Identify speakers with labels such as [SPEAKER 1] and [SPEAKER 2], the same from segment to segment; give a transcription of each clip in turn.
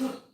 [SPEAKER 1] Thank you.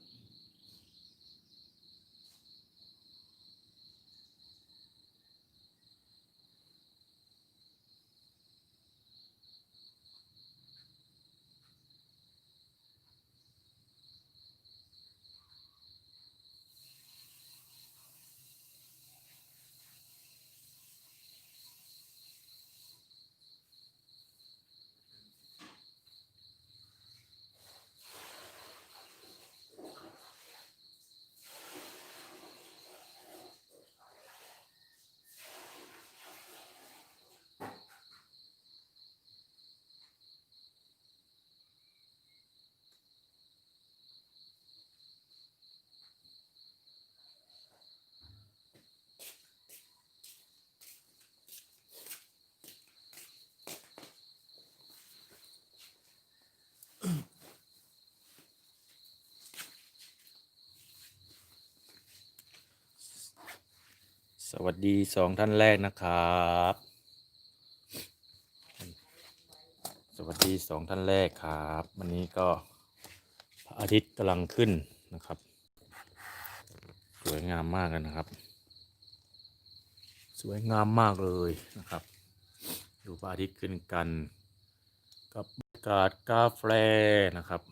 [SPEAKER 1] สวัสดีสองท่านแรกนะครับ สวัสดีสองท่านแรกครับ วันนี้ก็พระอาทิตย์กำลังขึ้นนะครับ สวยงามมากเลยนะครับ สวยงามมากเลยนะครับ ดูพระอาทิตย์ขึ้นกัน กับบรรยากาศกาแฟนะครับ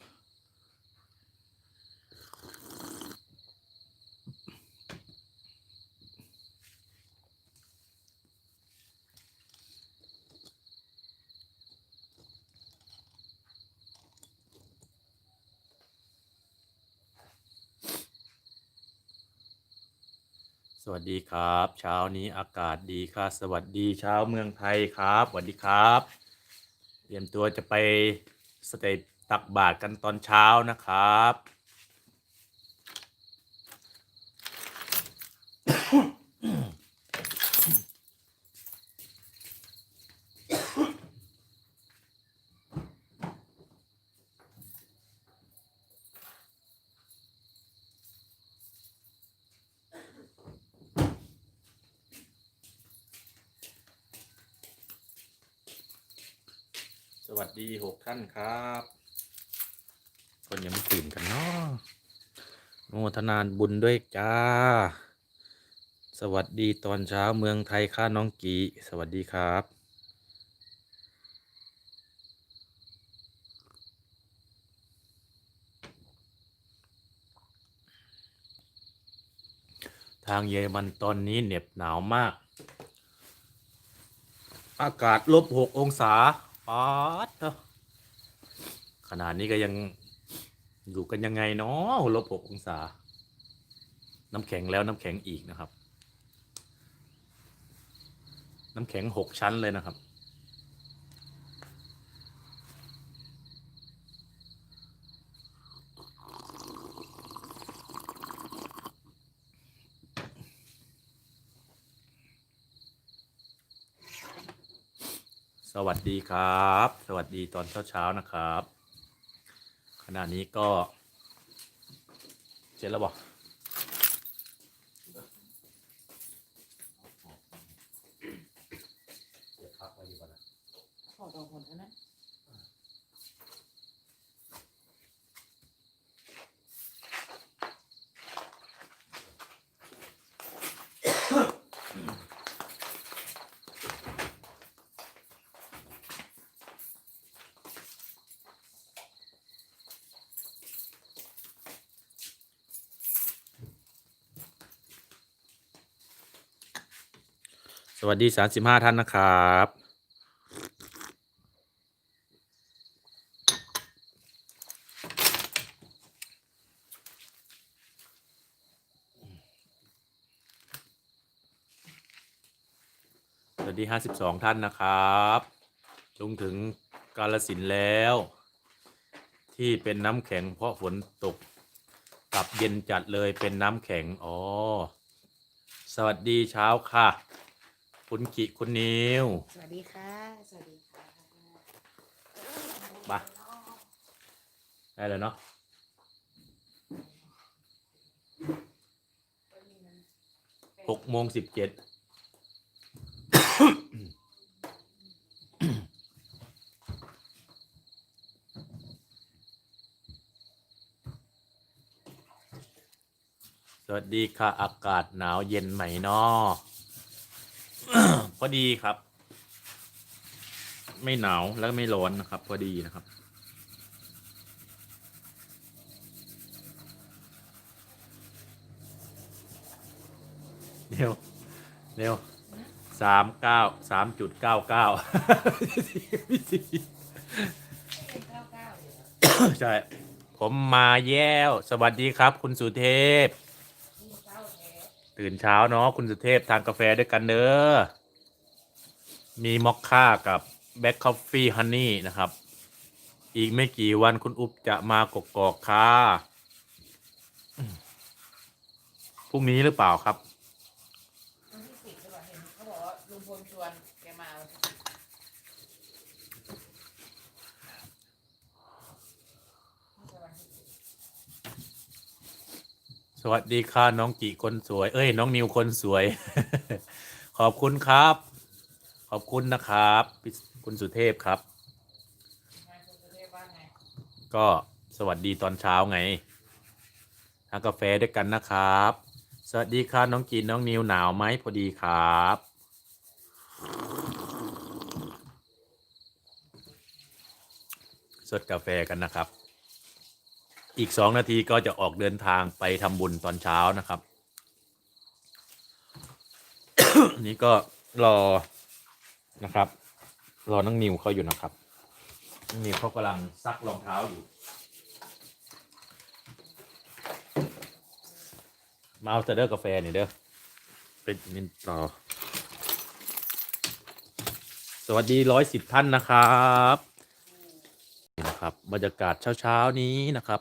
[SPEAKER 1] สวัสดีครับ เช้านี้อากาศดีค่ะ สวัสดีเช้าเมืองไทยครับ สวัสดีครับ เตรียมตัวจะไปสเตปตักบาตรกันตอนเช้านะครับ สวัสดีหกท่านครับ คนยังไม่ตื่นกันเนาะโมทนานบุญด้วยจ้า สวัสดีตอนเช้าเมืองไทยค่ะน้องกีสวัสดีครับทางเยอรมันตอนนี้เหน็บหนาวมาก อากาศลบหกองศา ป๊อดเถอะขนาดนี้ก็ยังอยู่กันยังไงเนาะลบหกองศา น้ำแข็งแล้วน้ำแข็งอีกนะครับ น้ำแข็งหกชั้นเลยนะครับ สวัสดีครับ สวัสดีตอนเช้าๆนะครับ ขณะนี้ก็ เสร็จแล้วบอกเดี๋ยวพักไว้ดีกว่านะ
[SPEAKER 2] ถอดออกหมดแล้วนะ
[SPEAKER 1] สวัสดี35ท่านนะครับ สวัสดี52ท่านนะครับลงถึงกาลสินแล้ว ที่เป็นน้ำแข็งเพราะฝนตกกลับเย็นจัดเลยเป็นน้ำแข็ง อ๋อ สวัสดีเช้าค่ะ คุณกิคุณนิว
[SPEAKER 2] สวัสดีค่ะ สวัสดีค่ะ
[SPEAKER 1] มาได้เลยเนาะหกโมงสิบเจ็ดสวัสดีค่ะ อากาศหนาวเย็นไหมเนาะพ อดีครับ ไม่หนาวแล้วไม่ร้อนนะครับ พอดีนะครับ เร็วเร็วสามเก้าสามจุดเก้าเก้าใช่ ผมมาแย้ว สวัสดีครับ คุณสุเทพ ตื่นเช้าเนาะคุณสุเทพทานกาแฟด้วยกันเด้อ มีมอคค่ากับแบ็คคอฟฟี่ฮันนี่นะครับ อีกไม่กี่วันคุณอุ๊บจะมากกอกค่ะพรุ่งนี้หรือเปล่าครับ
[SPEAKER 2] วันที่สิบใช่ป่ะเห็นเขาบอกว่าลุงพลชวนแกมาวันที่สิบน่าจะวันที่สิบ
[SPEAKER 1] สวัสดีค่ะน้องกีคนสวย เอ้ย น้องนิวคนสวย ขอบคุณครับ อบคุณนะครับคุณสุเทพครับ ก็สวัสดีตอนเช้าไงทานกาแฟด้วยกันนะครับ สวัสดีครับน้องจีนน้องนิวหนาวไหมพอดีครับ สดกาแฟกันนะครับ อีกสองนาทีก็จะออกเดินทางไปทำบุญตอนเช้านะครับ นี่ก็รอ นะครับ รอน้องนิวเขาอยู่นะครับน้องนิวเขากำลังซักรองเท้าอยู่ มาเอาแต่เด้อกาแฟนี่เด้อเป็นมินต่อ สวัสดีร้อยสิบท่านนะครับนี่นะครับ บรรยากาศเช้าๆนี้นะครับ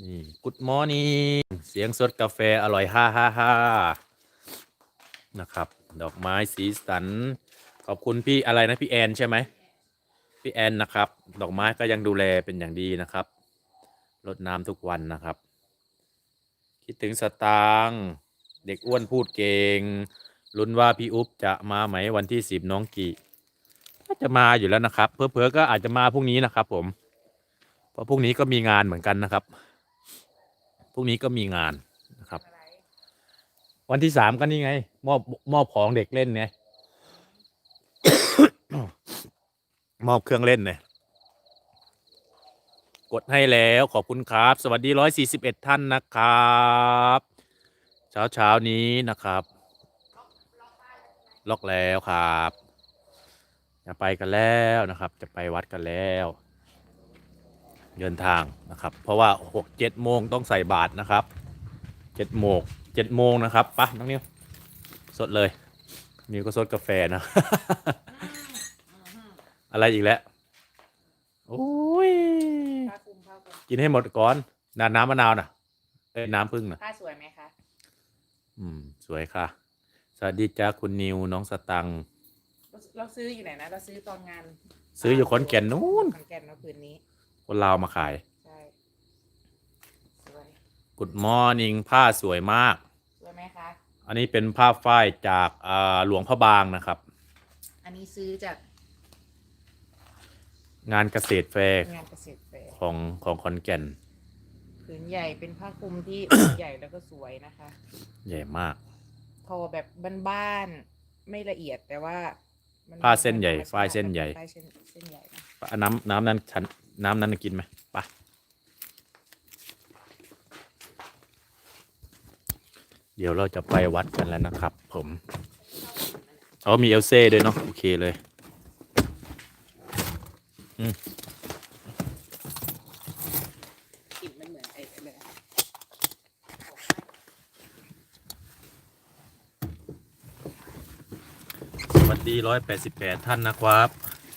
[SPEAKER 1] นี่กุดมอนี่เสียงสดกาแฟอร่อยฮ่าฮ่าฮ่านะครับ ดอกไม้สีสัน อบคุณพี่อะไรนะพี่แอนใช่ไหมพี่แอนนะครับ ดอกไม้ก็ยังดูแลเป็นอย่างดีนะครับรดน้ำทุกวันนะครับ คิดถึงสตางค์เด็กอ้วนพูดเก่งลุ้นว่าพี่อุ๊บจะมาไหมวันที่สิบน้องกี่จะมาอยู่แล้วนะครับ เพอๆก็อาจจะมาพรุ่งนี้นะครับ ผม เพราะพรุ่งนี้ก็มีงานเหมือนกันนะครับพรุ่งนี้ก็มีงานนะครับ วันที่สามก็นี่ไง มอบมอบของเด็กเล่นไง มอบเครื่องเล่นเนี่ยกดให้แล้วขอบคุณครับ สวัสดีร้อยสี่สิบเอ็ดท่านนะครับ เช้าเช้านี้นะครับ ล็อกแล้วครับจะไปกันแล้วนะครับ จะไปวัดกันแล้ว เดินทางนะครับ เพราะว่าหกเจ็ดโมงต้องใส่บาตรนะครับเจ็ดโมงเจ็ดโมงนะครับปะน้องนิวสดเลยนิวก็สดกาแฟนะ อะไรอีกแล้วโอ้ย
[SPEAKER 2] ผ้าคลุมผ้าคลุม
[SPEAKER 1] กินให้หมดก่อนน้ำน้ำมะนาวน่ะเอ้ยน้ำพึ่งน่ะ
[SPEAKER 2] ผ้าสวยไหมคะ
[SPEAKER 1] อืม สวยค่ะ สวัสดีจ้าคุณนิวน้องสตังค์
[SPEAKER 2] เราเราซื้ออยู่ไหนนะเราซื้อตอนงาน
[SPEAKER 1] ซื้ออยู่ขอนแก่นนู้น
[SPEAKER 2] ขอนแก่นเมื่อคืนนี้
[SPEAKER 1] คนลาวมาขาย
[SPEAKER 2] ใช่สวย
[SPEAKER 1] Good morning ผ้าสวยมาก
[SPEAKER 2] สวยไหมคะ
[SPEAKER 1] อันนี้เป็นผ้าฝ้ายจากอ่าหลวงพระบางนะครับ
[SPEAKER 2] อันนี้ซื้อจาก
[SPEAKER 1] งานเกษตรแฟร์
[SPEAKER 2] งานเกษตรแฟร์
[SPEAKER 1] ของของขอนแก่น
[SPEAKER 2] ผืนใหญ่เป็นผ้าคลุมที่ใหญ่แล้วก็สวยนะคะ
[SPEAKER 1] ใหญ่มาก
[SPEAKER 2] ทอแบบบ้านๆไม่ละเอียดแต่ว่ามัน
[SPEAKER 1] ผ้าเส้นใหญ่
[SPEAKER 2] ธรรมชติ
[SPEAKER 1] ฝ้ายเส้นใหญ่
[SPEAKER 2] ฝ้ายเส้นเส้นใหญ่นะ
[SPEAKER 1] อะน้ำน้ำนั้นฉันน้ำนั้นกินไหมไปะเดี๋ยวเราจะไปวัดกันแล้วนะครับ ผมเอามีเอลเซ่ด้วยเนาะโอเคเลย
[SPEAKER 2] กลิ่นมันเหมือนไอ้เลย
[SPEAKER 1] สวัสดีร้อยแปดสิบแปดท่านนะครับ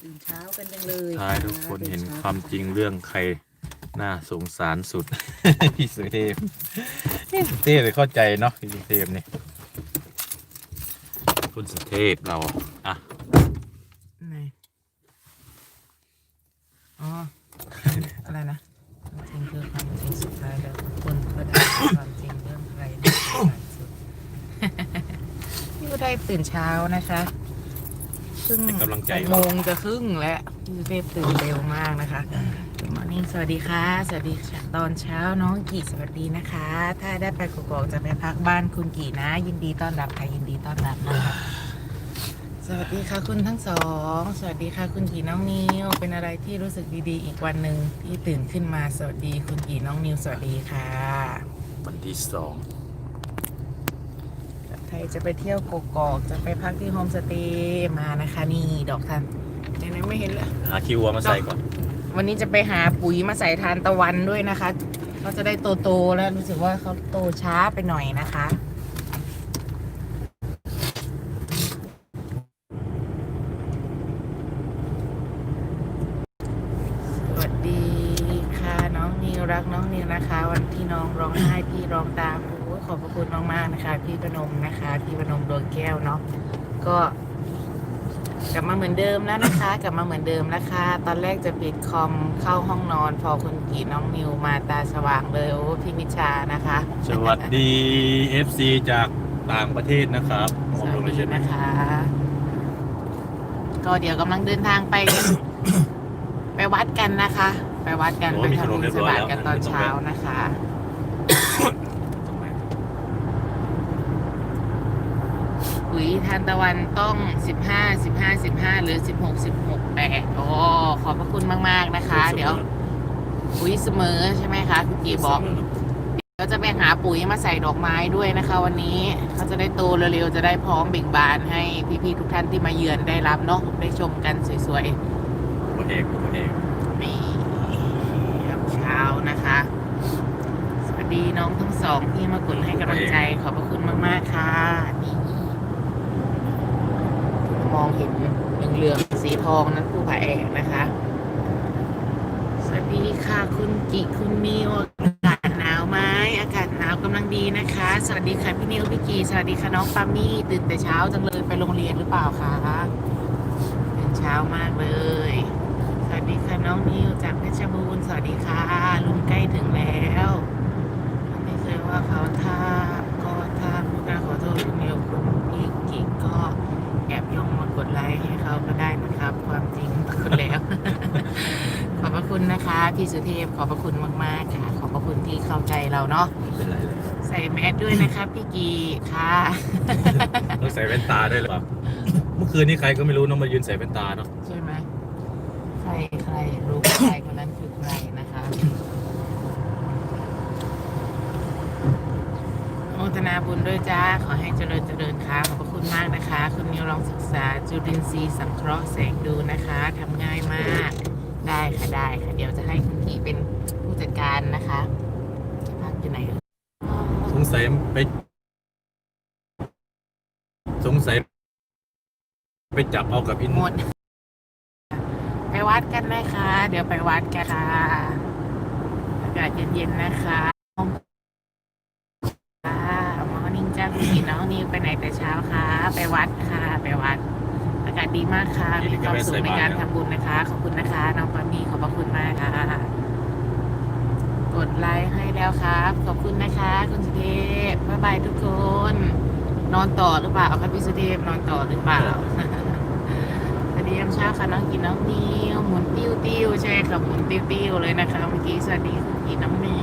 [SPEAKER 2] ตื่นเช้ากันจังเลย
[SPEAKER 1] ท้ายทุกคนเห็นความจริงเรื่องใครน่าสงสารสุด พี่สุเทพพี่สุเทพเลยเข้าใจเนาะพี่สุเทพนี่คุณสุเทพเราอะ
[SPEAKER 2] ไหนอ๋อ อะไรนะความจริงคือความจริงสุดท้ายแล้วทุกคนก็ได้ความจริงเรื่องใครน่าสงสารสุด พี่ก็ได้ ตื่นเช้านะคะครึ่ง
[SPEAKER 1] เป็นกำลังใจ
[SPEAKER 2] หกโมงจะครึ่งแล้วพี่สุเทพตื่นเร็วมากนะคะมอร์นิ่งสวัสดีค่ะ สวัสดีค่ะตอนเช้าน้องกีสวัสดีนะคะ ถ้าได้ไปกกอกจะไปพักบ้านคุณกีนะ ยินดีต้อนรับค่ะยินดีต้อนรับนะคะสวัสดีค่ะคุณทั้งสอง สวัสดีค่ะคุณกีน้องนิวเป็นอะไรที่รู้สึกดีๆ อีกวันหนึ่งที่ตื่นขึ้นมาสวัสดีคุณกีน้องนิวสวัสดีค่ะ
[SPEAKER 1] วันที่สอง
[SPEAKER 2] ใครจะไปเที่ยวกกอกจะไปพักที่โฮมสเตย์มานะคะ นี่ดอกทันยังไม่เห็นเลย
[SPEAKER 1] หาคิวเอามาใส่ก่อน
[SPEAKER 2] วันนี้จะไปหาปุ๋ยมาใส่ทานตะวันด้วยนะคะเขาจะได้โตๆแล้วรู้สึกว่าเขาโตช้าไปหน่อยนะคะ สวัสดีค่ะน้องนิวรักน้องนิวนะคะ วันที่น้องร้องไห้พี่ร้องตามโอ้ยขอบพระคุณมากๆนะคะ พี่ประนมนะคะ พี่ประนมดวงแก้วเนาะก็กลับมาเหมื อนเดิมแล้วนะคะ กลับมาเหมือนเดิมแล้วค่ะตอนแรกจะปิดคอมเข้าห้องนอน พอคุณกีน้องนิวมาตาสว่างเลยโอ้พี่นิชานะคะ
[SPEAKER 1] สวัสดี FC จากต่างประเทศนะครับอบรม
[SPEAKER 2] ดีนะคะ ก็เดี๋ยวกำลังเดินทางไป ไปวัดกันนะคะ ไปวัดกัน
[SPEAKER 1] โอ้
[SPEAKER 2] ไป
[SPEAKER 1] มี
[SPEAKER 2] ทำบุญ
[SPEAKER 1] ขนมเรียบ
[SPEAKER 2] ส
[SPEAKER 1] ร้อย
[SPEAKER 2] บาต
[SPEAKER 1] แล้ว
[SPEAKER 2] กันตอน
[SPEAKER 1] ไม่ต้อง
[SPEAKER 2] เช้า
[SPEAKER 1] แวะ
[SPEAKER 2] นะคะ ปุ๋ยทานตะวันต้องสิบห้าสิบห้าสิบห้าหรือสิบหกสิบหกแปดโอ้ขอบพระคุณมาก ๆ นะคะ เดี๋ยว ปุ๋ยเสมอใช่ไหมคะพี่กีบอกก็จะไปหาปุ๋ยมาใส่ดอกไม้ด้วยนะคะ วันนี้เขาจะได้โตเร็วๆจะได้พร้อมเบ่งบานให้พี่ๆทุกท่านที่มาเยือนได้รับเนาะได้ชมกันสวย
[SPEAKER 1] ตัวเอกตัวเอก
[SPEAKER 2] ๆนี่ยามเช้านะคะ สวัสดีน้องทั้งสองที่มากดให้กำลังใจขอบพระคุณมากๆค่ะนี่ มองเห็นเหลืองๆสีทองนั้นผู้ผาแอกนะคะสวัสดีค่ะคุณกิคุณนิวอากาศหนาวไหมอากาศหนาวกำลังดีนะคะ สวัสดีค่ะพี่นิวพี่กีสวัสดีค่ะน้องปามี่ตื่นแต่เช้าจังเลยไปโรงเรียนหรือเปล่าคะตื่นเช้ามากเลย สวัสดีค่ะน้องนิวจากเพชรบูรณ์สวัสดีค่ะลุงใกล้ถึงแล้วไม่เคยว่าเขาถ้าก็ถ้าพูดได้ขอโทษคุณนิวคุณพี่กิก็แอบย่องมา กดไลค์ให้เขาก็ได้นะครับ ความจริงกดแล้ว ขอบพระคุณนะคะพี่สุเทพขอบพระคุณมากๆค่ะขอบพระคุณที่เข้าใจเราเนาะ
[SPEAKER 1] ไม่เป็นไรเลย
[SPEAKER 2] ใส่แมสด้วยนะครับพี่กีค่ะ
[SPEAKER 1] ต้องใส่แว่นตาด้วยหรือเปล่าเมื่อคืนนี้ใครก็ไม่รู้น้องมายืนใส่แว่นตาเนาะ
[SPEAKER 2] ใช่ไหมใครใครรู้ว่าใครคนนั้นคือใครนะคะโมทนาบุญด้วยจ้าขอให้เจริญเจริญค่ะขอบพระคุณ มากนะคะ คุณนิวลองศึกษาจุลินทรีย์สังเคราะห์แสงดูนะคะทำง่ายมากได้ค่ะได้ค่ะเดี๋ยวจะให้คุณกีเป็นผู้จัดการนะคะพักอยู่ไหนเอ่ย
[SPEAKER 1] สงสัยไป สงสัย ไปจับเอากับอิน
[SPEAKER 2] หมด ไปวัดกันนะคะ เดี๋ยวไปวัดกันค่ะอากาศเย็นๆนะคะค่ะ มอนิ่งจ้าพี่น้องนิวไปไหนแต่เช้าคะ ไปวัดค่ะ ไปวัด อากาศดีมากค่ะ มีความสุขในการทำบุญนะคะ ขอบคุณนะคะ น้องปามีขอบพระคุณมากค่ะ กดไลค์ให้แล้วครับ ขอบคุณนะคะ คุณสุเทพบ๊ายบายทุกคน นอนต่อหรือเปล่าครับพี่สุเทพนอนต่อหรือเปล่าสวัสดียามเช้าค่ะน้องกินน้องนิวหมุนติ้วติ้วใช่ค่ะหมุนติ้วติ้วเลยนะคะเมื่อกี้สวัสดีคุณกินน้องนิว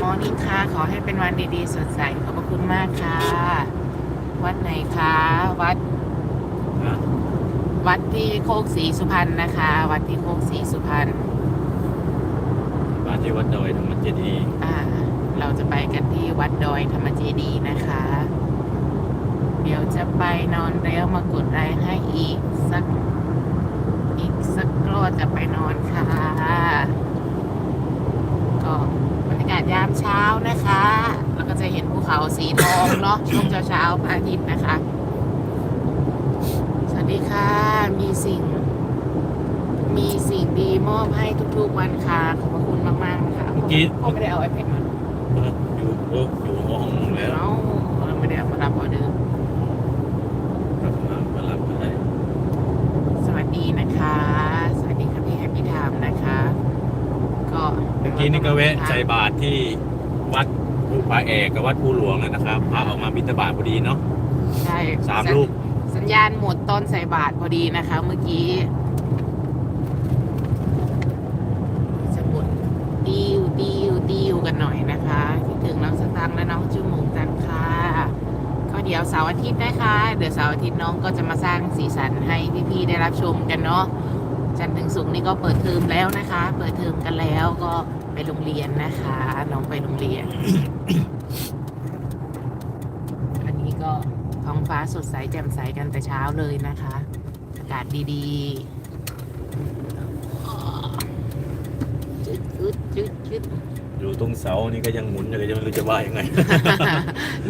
[SPEAKER 2] มอนิ่งค่ะ ขอให้เป็นวันดีๆ สดใส ขอบพระคุณมากค่ะ วัดไหนคะ วัด
[SPEAKER 1] นะ
[SPEAKER 2] วัดที่โคกศรีสุพรรณนะคะ วัดที่โคกศรีสุพรรณ
[SPEAKER 1] บ้านที่วัดดอยธรรมเจดีย์
[SPEAKER 2] อ่า เราจะไปกันที่วัดดอยธรรมเจดีย์นะคะ เดี๋ยวจะไปนอนแล้วมากดไลค์ให้อีกสัก อีกสักรอบจะไปนอนค่ะ ก็บรรยากาศยามเช้านะคะ แล้วก็จะเห็นภูเขาสีทองเนาะช่วงเช้าๆพระอาทิตย์นะคะ สวัสดีค่ะ มีสิ่ง มีสิ่งดีมอบให้ทุกๆวันค่ะ ขอบพระคุณมากๆนะคะเขาไม่ได้เอาไอแพดมา
[SPEAKER 1] เอออยู่โอ้อยู่ห้องแล้ว
[SPEAKER 2] เราเราไม่ได้เอามารับออเดอร์
[SPEAKER 1] กลับมามารับอะไร
[SPEAKER 2] สวัสดีนะคะ สวัสดีค่ะพี่แฮปปี้ไทม์นะคะ ก็
[SPEAKER 1] เมื่อ กี้นี่ก็แวะใส่บาตรที่วัดภูผาแอกกับวัดภูหลวงเลยนะครับพระออกมาบิณฑบาตพอดีเนาะ
[SPEAKER 2] ใช่
[SPEAKER 1] สามลูก
[SPEAKER 2] สัญญาณหมดตอนใส่บาทพอดีนะคะ เมื่อกี้จะกดดิวดิวดิวกันหน่อยนะคะคิดถึงน้องสตังค์และน้องจูหมูกันค่ะก็เดี๋ยวเสาร์อาทิตย์นะคะเดี๋ยวเสาร์อาทิตย์น้องก็จะมาสร้างสีสันให้พี่ๆได้รับชมกันเนาะจันทร์ถึงศุกร์นี่ก็เปิดเทอมแล้วนะคะ เปิดเทอมกันแล้วก็ ไปโรงเรียนนะคะ น้องไปโรงเรียน อันนี้ก็ท้องฟ้าสดใสแจ่มใสกันแต่เช้าเลยนะคะ อากาศดีๆจุดจุดจุดจุด
[SPEAKER 1] อยู่ตรงเสานี่ก็ยังหมุนอยู่เลยยังไม่รู้จะว่ายังไง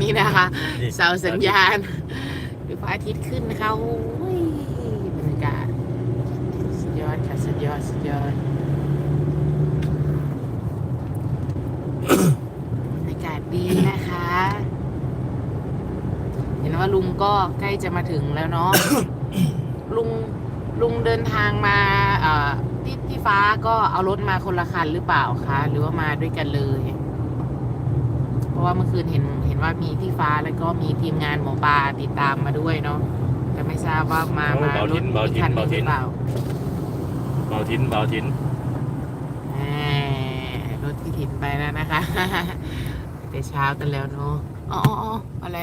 [SPEAKER 2] นี่นะคะ
[SPEAKER 1] นี่
[SPEAKER 2] เสาสัญญาณดูพระอาทิตย์ขึ้นนะคะโอ้ยบรรยากาศสุดยอดค่ะสุดยอดสุดยอดบรรยากาศดีนะคะ เห็นว่าลุง ก็ใกล้จะมาถึงแล้วเนาะ ลุงลุงเดินทางมาเอ่อที่ที่ฟ้าก็เอารถมาคนละคันหรือเปล่าคะหรือว่ามาด้วยกันเลย เพราะว่าเมื่อคืนเห็นเห็นนว่ามีพี่ฟ้าแล้วก็มีทีมงานหมอปลาติดตามมาด้วยเนาะแต่ไม่ทราบว่ามา
[SPEAKER 1] โอ้
[SPEAKER 2] มา
[SPEAKER 1] เบารทิ้
[SPEAKER 2] ถ
[SPEAKER 1] นเบา
[SPEAKER 2] อีก
[SPEAKER 1] ทิ้น
[SPEAKER 2] คันหนึง
[SPEAKER 1] เบาทิ้
[SPEAKER 2] หรื
[SPEAKER 1] น
[SPEAKER 2] อเปล่า
[SPEAKER 1] เบาทิ้นเบาทิ้น
[SPEAKER 2] แหมรถพี่ถิ่นไปแล้วนะคะ แต่เช้ากันแล้วเนาะอ๋ออ๋ออ๋ออะไร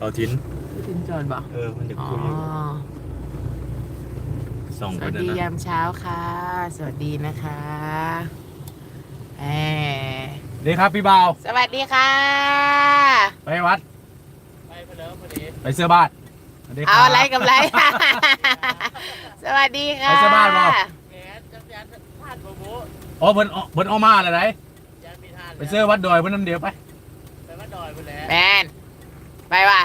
[SPEAKER 2] อะไร
[SPEAKER 1] เบาทิ้น
[SPEAKER 2] พี่ถิ่นจอดบอก
[SPEAKER 1] เออ มันจะ
[SPEAKER 2] อ๋อ
[SPEAKER 1] คุยอยู่สอง
[SPEAKER 2] ส
[SPEAKER 1] ค
[SPEAKER 2] วันส
[SPEAKER 1] นะ
[SPEAKER 2] ดี
[SPEAKER 1] นะ
[SPEAKER 2] ยามเช้าค่ะ สวัสดีนะคะแหม
[SPEAKER 3] ดีครับพี่บ่าว
[SPEAKER 2] สวัสดีค่ะ
[SPEAKER 3] ไปวัด
[SPEAKER 1] ไปเพลินพอดี
[SPEAKER 3] ไปเสื้อบ้านสวัสดีคบ
[SPEAKER 2] เอาอะไรกับอะไร สวัสดีค่ะ
[SPEAKER 3] ไปเสื้อบ้านเปล่า
[SPEAKER 1] แหมจักรยานพลาดโบโบ
[SPEAKER 3] อ๋อเพิ่นเอาเพิ่นเออกมาอะไรไหน
[SPEAKER 1] ยานมีทาน
[SPEAKER 3] ไปเสื้อวัดดอยเพิ่นน้ำเดียวไป
[SPEAKER 1] ไปว่าดอยไปแล้ว
[SPEAKER 2] แมน ไปว่ะ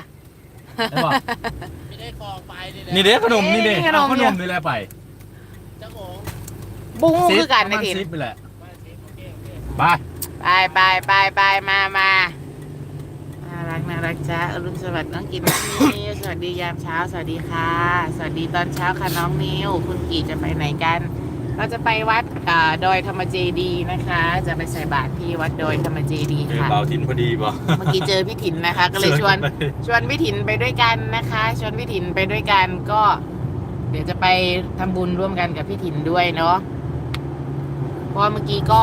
[SPEAKER 3] ได้ป่ะ
[SPEAKER 1] ไม่ได้คลองไปนี่แหละ
[SPEAKER 3] นี่เด้ขนมนี่เด้
[SPEAKER 2] นี่ขนม
[SPEAKER 3] เอาขนมนี่แหละไป
[SPEAKER 1] จังโง
[SPEAKER 2] บุ้ง
[SPEAKER 3] ซิป
[SPEAKER 2] คือกัน
[SPEAKER 3] ป
[SPEAKER 2] นะ
[SPEAKER 3] ระมาณ
[SPEAKER 2] ทิน
[SPEAKER 3] ซิปไปแหละ
[SPEAKER 1] มาสิโอเคโอเค
[SPEAKER 3] ไป
[SPEAKER 2] ไปไปไปไปมามาน่ารักน่ารักจ้าอรุณสวัสดิ์น้องกินน้องนิวสวัสดียามเช้า สวัสดีค่ะ สวัสดีตอนเช้าค่ะน้องนิวคุณกี่จะไปไหนกัน เราจะไปวัดอ่าดอยธรรมเจดีย์นะคะ จะไปใส่บาตรที่วัดดอยธรรมเจดีย์
[SPEAKER 1] เจอ
[SPEAKER 2] ค่ะ
[SPEAKER 1] เบาทิ้นพอดีป่ะ
[SPEAKER 2] เมื่อกี้เจอพี่ถิ่นนะคะ ก็เลยชวนชวนพี่ถิ่นไปด้วยกันนะคะ ชวนพี่ถิ่นไปด้วยกันก็ เดี๋ยวจะไปทำบุญร่วมกันกับพี่ถิ่นด้วยเนาะเพราะว่าเมื่อกี้ก็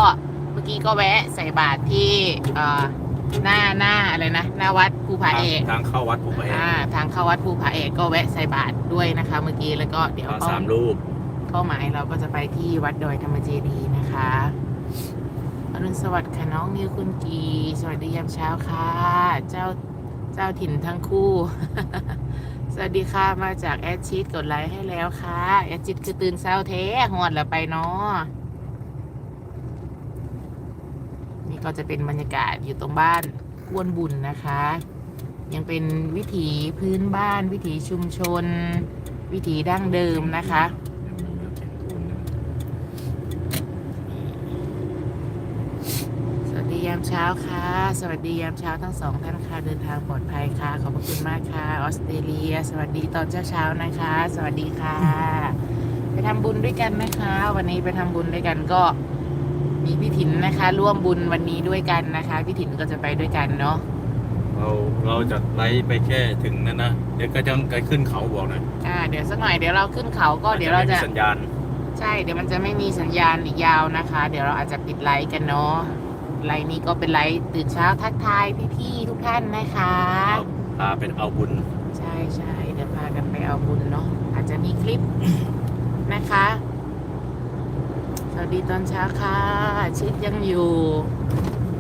[SPEAKER 2] เมื่อกี้ก็แวะใส่บาตรที่เอ่อหน้าหน้าอะไรนะหน้าวัดภูผาเอก
[SPEAKER 1] ทางเข้าวัดภูผาเอก
[SPEAKER 2] อ่าทางเข้าวัดภูผาเอกก็แวะใส่บาตรด้วยนะคะ เมื่อกี้แล้วก็เดี๋ยว
[SPEAKER 1] ทาง
[SPEAKER 2] เป้า
[SPEAKER 1] สามรูป
[SPEAKER 2] เป้าหมายเราก็จะไปที่วัดดอยธรรมเจดีนะคะอรุณสวัสดิ์ค่ะน้องนิวคุณกีสวัสดียามเช้าค่ะ เจ้าเจ้าถิ่นทั้งคู่ สวัสดีค่ะมาจากแอดชิดกดไลค์ให้แล้วค่ะแอดชิดคือตื่นเช้าเท้หอดแล้วไปเนาะนี่ก็จะเป็นบรรยากาศอยู่ตรงบ้านกวนบุญนะคะ ยังเป็นวิถีพื้นบ้านวิถีชุมชน วิถีดั้งเดิมนะคะ สวัสดียาม เช้าค่ะ สวัสดียามเช้าทั้งสองท่านค่ะ เดินทางปลอดภัยค่ะ ขอบพระคุณมากค่ะ ออสเตรเลีย สวัสดีตอนเช้าเช้าๆนะคะ สวัสดีค่ะ ไปทำบุญด้วยกันนะคะ วันนี้ไปทำบุญด้วยกันก็มีพี่ถินนะคะ ร่วมบุญวันนี้ด้วยกันนะคะ พี่ถินก็จะไปด้วยกันเนาะ
[SPEAKER 1] เราเราจะไล่ไปแค่ถึงนั่นนะ เดี๋ยวก็จะไปขึ้นเขาบอกหน่อย
[SPEAKER 2] อ่า เดี๋ยวสักหน่อยเดี๋ยวเราขึ้นเขาก็เดี๋ยวเราจะ
[SPEAKER 1] ไม่มีสัญญาณ
[SPEAKER 2] ใช่ เดี๋ยวมันจะไม่มีสัญญาณอีกยาวนะคะ เดี๋ยวเราอาจจะปิดไลฟ์กันเนาะ ไลฟ์นี้ก็เป็นไลฟ์ตื่นเช้าทักทายพี่ๆทุกท่านนะคะ
[SPEAKER 1] พาเป็นเอาบุญ
[SPEAKER 2] ใช่ใช่เดี๋ยวพากันไปเอาบุญเนาะอาจจะมีคลิปนะคะ สวัสดีตอนเช้าค่ะ ชิดยังอยู่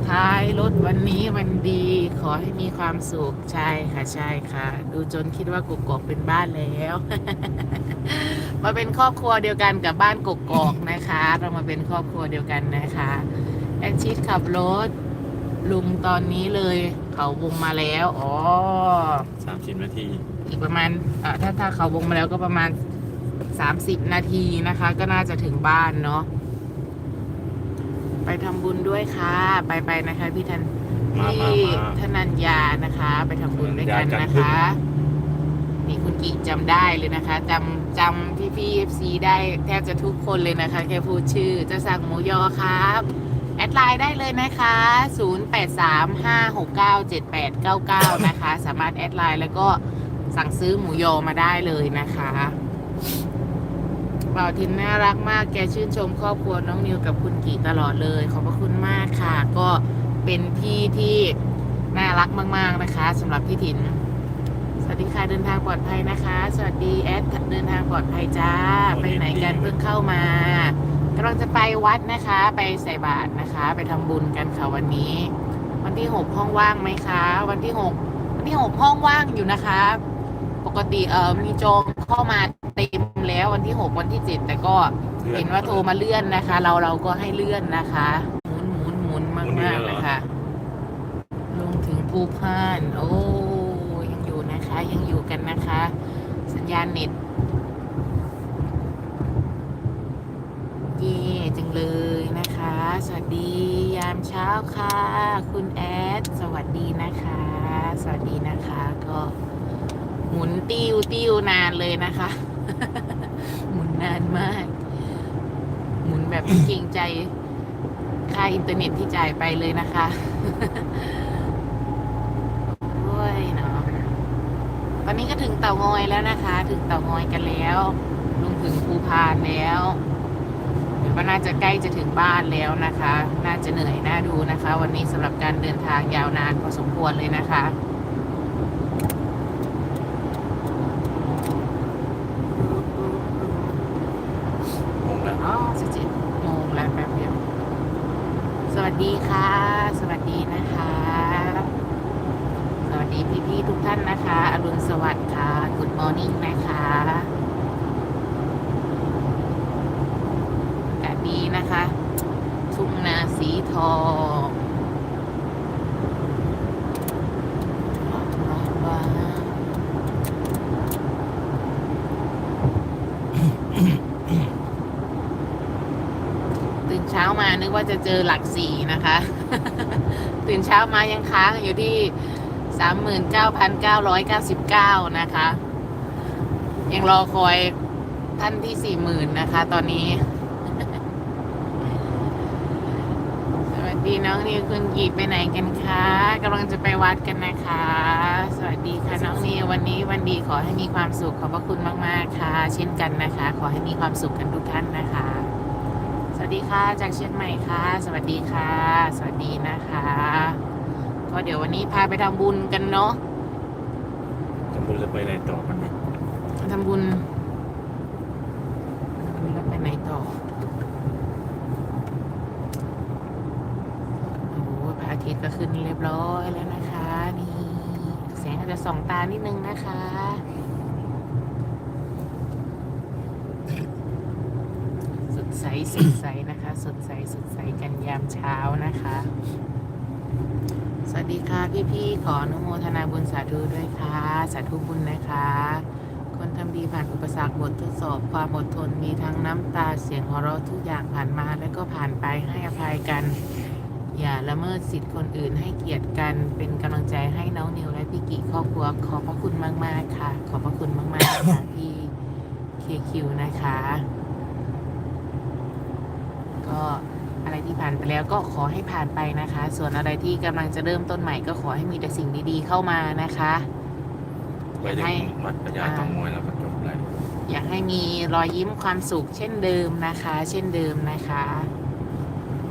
[SPEAKER 2] ท้ายรถวันนี้วันดี ขอให้มีความสุขใช่ค่ะใช่ค่ะ ดูจนคิดว่ากกอกเป็นบ้านแล้วมาเป็นครอบครัวเดียวกันกับบ้านกกอกนะคะ เรามาเป็นครอบครัวเดียวกันนะคะ แอนชิดขับรถ ลุงตอนนี้เลย เขาวงมาแล้ว อ๋อ
[SPEAKER 1] 30นาที
[SPEAKER 2] อีกประมาณเอ่อถ้าถ้าเขาวงมาแล้วก็ประมาณ30นาทีนะคะ ก็น่าจะถึงบ้านเนาะไปทำบุญด้วยค่ะ ไปไปนะคะ พี่ทัน
[SPEAKER 1] มา
[SPEAKER 2] พี่
[SPEAKER 1] มามา
[SPEAKER 2] ธนัญญานะคะ ไปทำบุญด้วยกัน
[SPEAKER 1] ธนัญญาจัน
[SPEAKER 2] นะ
[SPEAKER 1] ทร์
[SPEAKER 2] คะนี่คุณกิจำได้เลยนะคะจำจำพี่พี่เอฟซีได้แทบจะทุกคนเลยนะคะ แค่พูดชื่อจะสั่งหมูยอครับ แอดไลน์ได้เลยนะคะ 0835697899 นะคะ สามารถแอดไลน์แล้วก็สั่งซื้อหมูยอมาได้เลยนะคะบ่าวทินน่ารักมาก แกชื่นชมครอบครัวน้องนิวกับคุณกีตลอดเลย ขอบพระคุณมากค่ะ ก็เป็นพี่ที่น่ารักมาก ๆนะคะสำหรับพี่ถิน สวัสดีค่ะเดินทางปลอดภัยนะคะ สวัสดีแอดเดินทางปลอดภัยจ้า ไปไหนกันเพิ่งเข้ามา กำลังจะไปวัดนะคะ ไปใส่บาตรนะคะ ไปทำบุญกันค่ะวันนี้ วันที่หกห้องว่างไหมคะ วันที่หกวันที่หกห้องว่างอยู่นะคะ ปกติเออมีจองเข้ามาเต็มแล้ววันที่หกวันที่เจ็ดแต่ก็เห็นว่าโทรมาเลื่อนนะคะ เราเราก็ให้เลื่อนนะคะหมุนหมุนหมุนมากมากเลยค่ะลงถึงภูพาน โอ้ยังอยู่นะคะ ยังอยู่กันนะคะ สัญญาณเน็ต เย่จัง เลยนะคะ สวัสดียามเช้าค่ะ คุณแอด สวัสดีนะคะ สวัสดีนะคะ ก็หมุนติ้วติ้วนานเลยนะคะ หมุนนานมาก หมุนแบบไม่เกรงใจค่าอินเทอร์เน็ตที่จ่ายไปเลยนะคะด้วยเนาะตอนนี้ก็ถึงเต่างอยแล้วนะคะ ถึงเต่างอยกันแล้วลงถึงภูพานแล้ว ก็น่าจะใกล้จะถึงบ้านแล้วนะคะ น่าจะเหนื่อยน่าดูนะคะ วันนี้สำหรับการเดินทางยาวนานพอสมควรเลยนะคะ
[SPEAKER 1] งงแล้ว
[SPEAKER 2] อ๋อสิบเจ็ดโมงแล้วแป๊บเดียว สวัสดีค่ะ สวัสดีนะคะ สวัสดีพี่ๆทุกท่านนะคะ อรุณสวัสดิ์ค่ะ Good Morning นะคะอากาศดีนะคะ ทุ่งนาสีทองว้าวว้าวตื่นเช้ามานึก ว่าจะเจอหลักสี่นะคะ ตื่นเช้ามายังค้างอยู่ที่สามหมื่นเก้าพันเก้าร้อยเก้าสิบเก้านะคะ ยังรอคอยท่านที่สี่หมื่นนะคะ ตอนนี้ สวัสดีน้องนิวคุณกีไปไหนกันคะกำลังจะไปวัดกันนะคะ สวัสดีค่ะน้องนิววันนี้วันดีขอให้มีความสุขขอบพระคุณมาก ๆ ค่ะ เช่นกันนะคะ ขอให้มีความสุขกันทุกท่านนะคะ วัสดีค่ะ จากเชียงใหม่ค่ะ สวัสดีค่ะ สวัสดีนะคะ ก็เดี๋ยววันนี้พาไปทำบุญกันเนาะ
[SPEAKER 1] จะพูดจะไปไหนต่อมันเนี่ย
[SPEAKER 2] ทำบุญวันนี้เราไปไหนต่อโอ้โหพระอาทิตย์ก็ขึ้นเรียบร้อยแล้วนะคะ นี่ แสงอาจจะส่องตานิดนึงนะคะ สดใสสดใสนะคะ สดใสสดใสกันยามเช้านะคะ สวัสดีค่ะพี่ๆขออนุโมทนาบุญสาธุด้วยค่ะ สาธุบุญนะคะ คนทำดีผ่านอุปสรรคบททดสอบความอดทนมีทั้งน้ำตาเสียงหัวเราะทุกอย่างผ่านมาแล้วก็ผ่านไปให้อภัยกัน อย่าละเมิดสิทธิ์คนอื่นให้เกียรติกันเป็นกำลังใจให้น้องนิวและพี่กิครอบครัวขอบพระคุณมากๆค่ะ ขอบพระคุณมากๆค่ะพี่เคคิวนะคะ ก็อะไรที่ผ่านไปแล้วก็ขอให้ผ่านไปนะคะ ส่วนอะไรที่กำลังจะเริ่มต้นใหม่ก็ขอให้มีแต่สิ่งดีๆเข้ามานะคะ
[SPEAKER 1] ไปถึงวัดพญาเตางอยแล้วก็จบเลย
[SPEAKER 2] อยากให้มีรอยยิ้มความสุขเช่นเดิมนะคะ เช่นเดิมนะคะ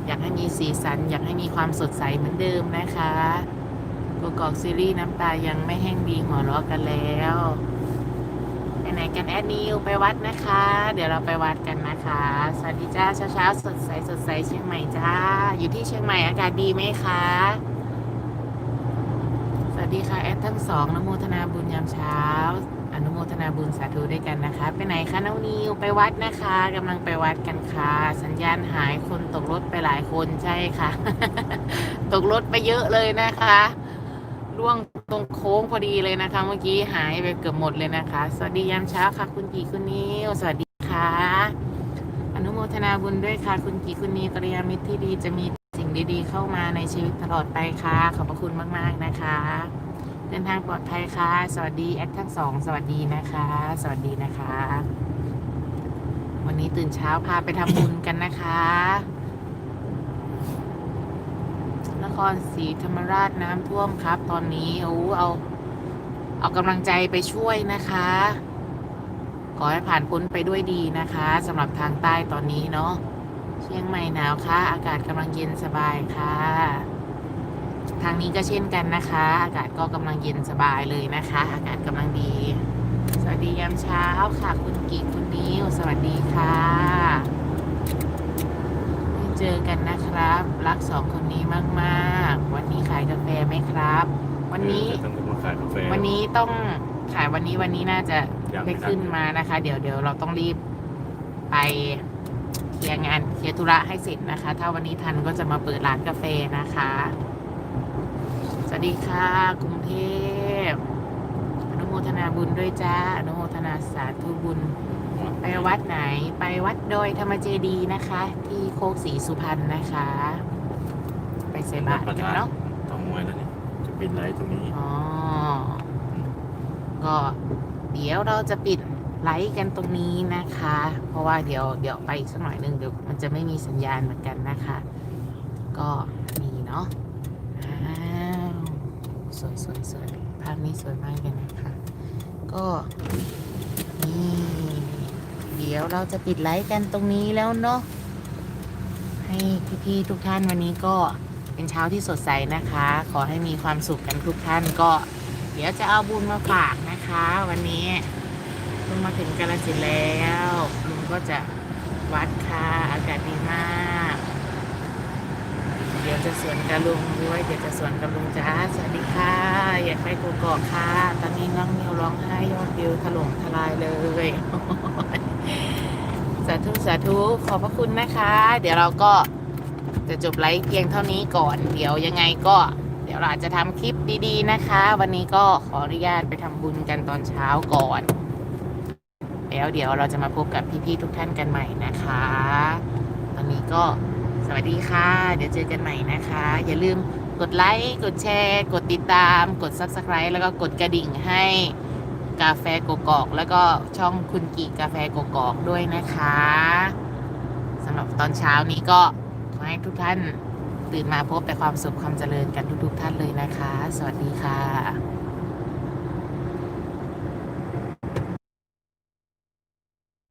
[SPEAKER 2] อยากให้มีสีสัน อยากให้มีความสดใสเหมือนเดิมนะคะกกอกซีรีส์น้ำตายังไม่แห้งดีหัวเราะกันแล้ว ไปไหนกันแอดนิวไปวัดนะคะ เดี๋ยวเราไปวัดกันนะคะ สวัสดีจ้าเช้าๆสดใสสดใสเชียงใหม่จ้า อยู่ที่เชียงใหม่อากาศดีไหมคะ สวัสดีค่ะแอดทั้งสองนโมทนาบุญยามเช้า อนุโมทนาบุญสาธุด้วยกันนะคะ ไปไหนคะน้องนิวไปวัดนะคะกำลังไปวัดกันค่ะ สัญญาณหายคนตกรถไปหลายคนใช่ค่ะ ตกรถไปเยอะเลยนะคะล่วง ตรงโค้งพอดีเลยนะคะ เมื่อกี้หายไปเกือบหมดเลยนะคะ สวัสดียามเช้าค่ะ คุณกีคุณนิวสวัสดีค่ะ อนุโมทนาบุญด้วยค่ะ คุณกีคุณนิวกัลยามิตรที่ดีจะมีสิ่งดีๆ เข้ามาในชีวิตตลอดไปค่ะ ขอบพระคุณมาก ๆนะคะ เดินทางปลอดภัยค่ะ สวัสดีแอดทั้งสองสวัสดีนะคะ สวัสดีนะคะ วันนี้ตื่นเช้าพาไปทำบุญกันนะคะ นครศรีธรรมราชน้ำท่วมครับ ตอนนี้โอ้เอาเอากำลังใจไปช่วยนะคะ ขอให้ผ่านพ้นไปด้วยดีนะคะสำหรับทางใต้ตอนนี้เนาะเชียงใหม่หนาวค่ะ อากาศกำลังเย็นสบายค่ะ ทางนี้ก็เช่นกันนะคะ อากาศก็กำลังเย็นสบายเลยนะคะ อากาศกำลังดี สวัสดียามเช้าค่ะ คุณกิ๊กคุณนิวสวัสดีค่ะ เจอกันนะครับ รักสองคนนี้มากๆ วันนี้ขายกาแฟไหมครับ วันนี้
[SPEAKER 1] เออต้องมาขายกาแฟ
[SPEAKER 2] วันนี้ต้องขายวันนี้วันนี้น่าจะ
[SPEAKER 1] ยังไม่
[SPEAKER 2] ได้
[SPEAKER 1] ทัน
[SPEAKER 2] ขึ้นมานะคะ เดี๋ยวเดี๋ยวเราต้องรีบไปเคลียร์งานเคลียร์ธุระให้เสร็จนะคะ ถ้าวันนี้ทันก็จะมาเปิดร้านกาแฟนะคะสวัสดีค่ะกรุงเทพอนุโมทนาบุญด้วยจ้าอนุโมทนาสาธุบุญ ไปวัดไหนไปวัดโดอยธรรมเจดีย์นะคะ ที่โคกศรีสุพรรณนะคะ ไปใส่บาตรกันเนาะ
[SPEAKER 1] เตางอยแล้วนี่จะปิดไลฟ์ตรงนี้
[SPEAKER 2] อ๋อก็เดี๋ยวเราจะปิดไลฟ์กันตรงนี้นะคะ เพราะว่าเดี๋ยวเดี๋ยวไปอีกสักหน่อยหนึ่งเดี๋ยวมันจะไม่มีสัญญาณเหมือนกันนะคะ ก็มีเนาะอ้าวสวยสวยสวยภาพนี้สวยมากเลยนะคะ ก็นี่ เดี๋ยวเราจะปิดไลฟ์กันตรงนี้แล้วเนาะให้พี่ๆทุกท่านวันนี้ก็เป็นเช้าที่สดใสนะคะ ขอให้มีความสุขกันทุกท่านก็ เดี๋ยวจะเอาบุญมาฝากนะคะ วันนี้ลุงมาถึงกาลสินแล้วลุงก็จะวัดค่ะอากาศดีมาก ดี๋ยวจะสวนกับลุงด้วยเดี๋ยวจะสวนกับลุงจ้าสวัสดีค่ะอยากไปกูกอกค่ะ ตอนนี้น้องมิวร้องไห้ยอดวิวถล่มทลายเลยสาธุสาธุขอบพระคุณนะคะ เดี๋ยวเราก็จะจบไลฟ์เพียงเท่านี้ก่อน เดี๋ยวยังไงก็เดี๋ยวเราจจะทำคลิปดีๆนะคะ วันนี้ก็ขออนุญาตไปทำบุญกันตอนเช้าก่อน แล้วเดี๋ยวเราจะมาพบกับพี่ๆทุกท่านกันใหม่นะคะตอนนี้ก็ สวัสดีค่ะ เดี๋ยวเจอกันใหม่นะคะ อย่าลืมกดไลค์กดแชร์ กดติดตาม กด Subscribe แล้วก็กดกระดิ่งให้กาแฟกกอก แล้วก็ช่องคุณกีกาแฟกกอกด้วยนะคะสำหรับตอนเช้านี้ก็ขอให้ทุกท่านตื่นมาพบแต่ความสุขความเจริญกันทุกๆท่านเลยนะคะ สวัสดีค่ะ